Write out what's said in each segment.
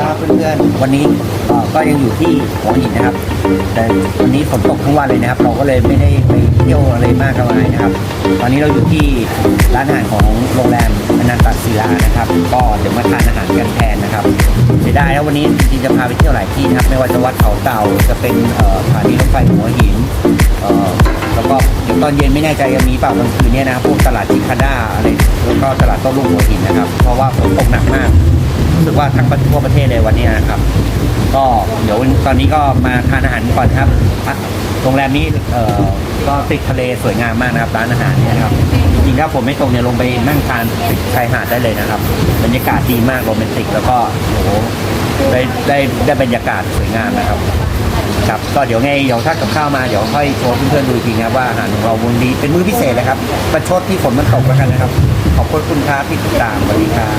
ครับเพื่อนๆวันนี้ก็ยังอยู่ที่หัวหินนะครับ แต่วันนี้ฝนตกทั้งวันเลยนะครับ เราก็เลยไม่ได้ไปเที่ยวอะไรมากมายนะครับ ตอนนี้เราอยู่ที่ร้านอาหารของโรงแรมอนันตศิลานะครับ ก็เดี๋ยวมาทานอาหารกันแทนนะครับเสียดายแล้ววันนี้จริงๆจะพาไปเที่ยวหลายที่นะครับ ไม่ว่าจะวัดเขาเต่าจะเป็นสถานีรถไฟหัวหินแล้วก็เดี๋ยวตอนเย็นไม่แน่ใจจะมีเปล่ากลางคืนเนี่ยนะครับพวกตลาดจิคาด้าอะไรแล้วก็ตลาดโต้รุ่งหัวหินนะครับ เพราะว่าฝนตกหนักมาก รู้สึกว่าทั้งประทั่วประเทศเลยวันนี้นะครับ ก็เดี๋ยวตอนนี้ก็มาทานอาหารก่อนครับโรงแรมนี้เอ่อก็ติดทะเลสวยงามมากนะครับร้านอาหารเนี่ยครับจริงๆถ้าผมไม่ตรงเนี่ยลงไปนั่งทานติดชายหาดได้เลยนะครับ บรรยากาศดีมากโรแมนติก แล้วก็โอ้โหได้ได้ได้บรรยากาศสวยงามนะครับครับก็เดี๋ยวไงเดี๋ยวถ้ากับข้าวมาเดี๋ยวค่อยโชว์เพื่อนๆดูอีกทีนะครับว่าอาหารของเราวันนี้เป็นมื้อพิเศษนะครับประชดที่ฝนมันตกแล้วกันนะครับ ขอบคุณคุณครับที่ติดตามสวัสดีครับ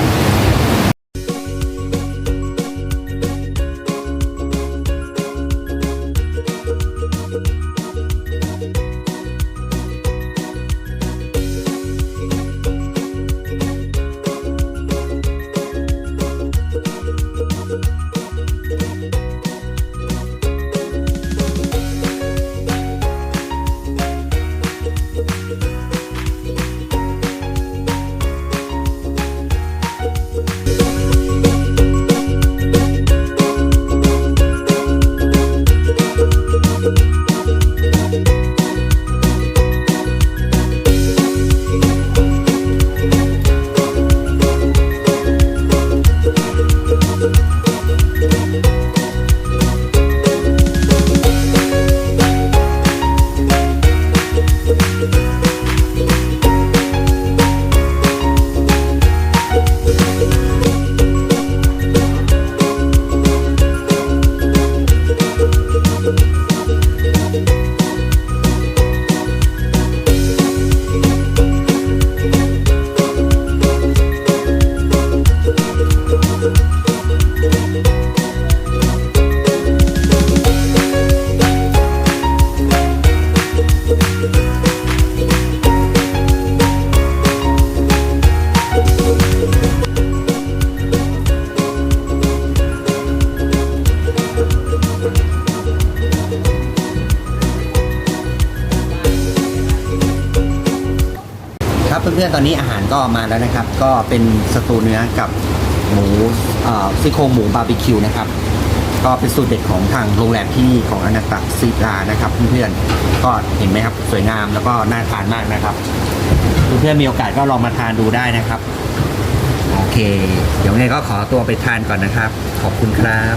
เพื่อนๆตอนนี้อาหารก็มาแล้วนะครับ ก็เป็นสตูเนื้อกับหมูซี่โครงหมูบาร์บีคิวนะครับก็เป็นสูตรเด็ดของทางโรงแรมที่นี่ของอนันตศิลานะครับเพื่อนๆก็เห็นไหมครับสวยงามแล้วก็น่าทานมากนะครับเพื่อนๆมีโอกาสก็ลองมาทานดูได้นะครับ โอเค เดี๋ยวไงก็ขอตัวไปทานก่อนนะครับ ขอบคุณครับ